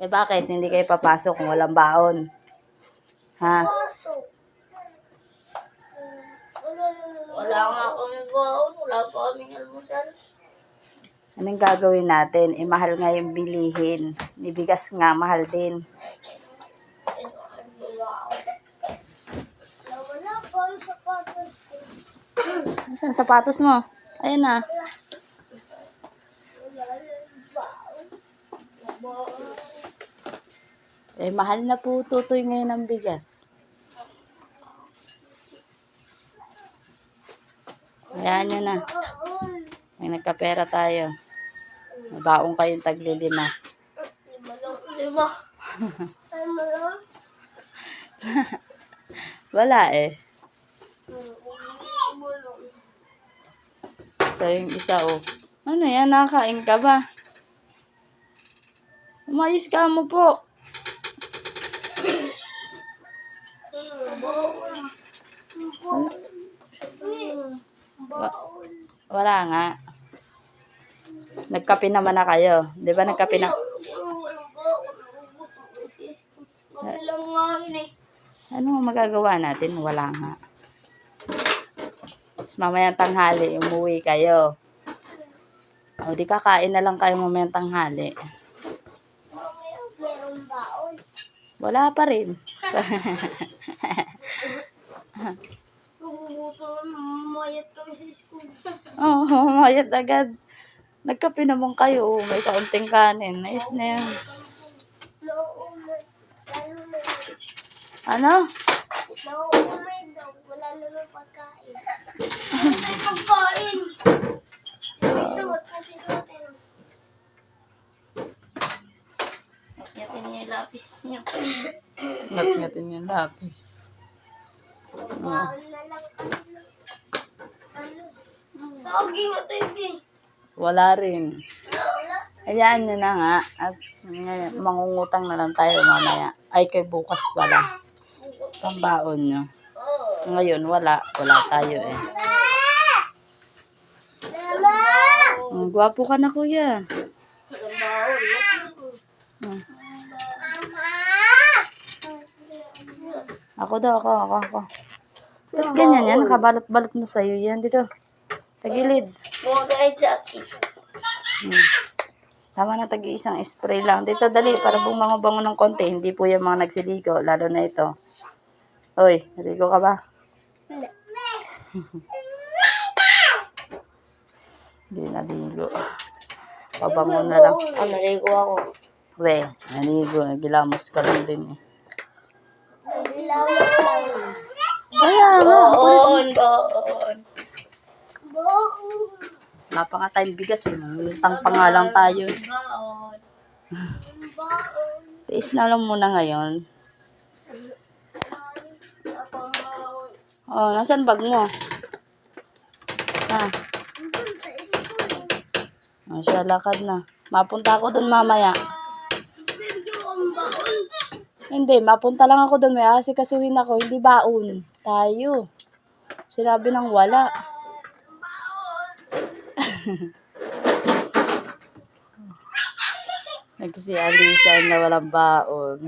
Eh bakit hindi kayo papasok kung walang baon? Ha? Wala, nga kami baon. Wala pa kaming almusal. Anong gagawin natin? Eh mahal nga yung bilihin. Nibigas nga, mahal din. Saan sapatos mo? Ayun na. Wala yung baon. Baon. Eh mahal na po tutoy ngayon ng bigas. Ayan nyo na. May nagkapera tayo. Mabaong kayong taglilima. Lima. Wala eh. Ito yung isa oh. Ano yan? Nakakain ka ba? Umayos ka mo po. Baon. Wala nga. Nagkape naman na kayo. Di ba nagkape na? Ano magagawa natin? Wala nga. Tapos mamayang tanghali, umuwi kayo. O di kakain na lang kayo mamayang tanghali. Wala pa rin. Nagugutom na mamayat kami sa school. Oo, oh, mayat agad. Nagkape naman kayo. May kaunting kanin. Nice na yan. Ano? Nauumay daw. Wala naman pagkain. May pagkain. May suot natin natin. Yatin niya yung lapis niya. Ngat-ngatin yung lapis. Na. Ano? Sagi mo yung Wala rin. Hayaan nyo na nga. At ngayon, mangungutang na lang tayo mamaya. Ay, kay bukas pala. Pambaon nyo. Oh. Ngayon, wala. Wala tayo eh. Ang gwapo ka na, kuya. Hmm. Ako daw, ako, ako, ako. Ba't ganyan yan? Nakabalot-balot na sa'yo yan. Dito. Tagilid. Mga guys sa akin. Hmm. Tama na tagi isang spray lang. Dito, dali. Para bumango-bango ng konti. Hindi po yung mga nagsiligo. Lalo na ito. Hoy, naligo ka ba? Hindi. Hindi naligo. Pabango na lang. Ah, naligo ako. We, naligo. Nagilamos ka lang din eh. Nagilawas lang. Kaya nga. Baon, baon. Baon. Wala pa nga tayong bigas eh. Nangutang pa nga lang tayo. Baon. Baon. Tiis na lang muna ngayon. Oh, nasan bag mo? School. Oh, siya, lakad na. Mapunta ako doon mamaya. Hindi, mapunta lang ako doon. May asikasuhin ako. Hindi baon. Tayo. Sinabi ng wala. Nagsi Alisa na walang baon.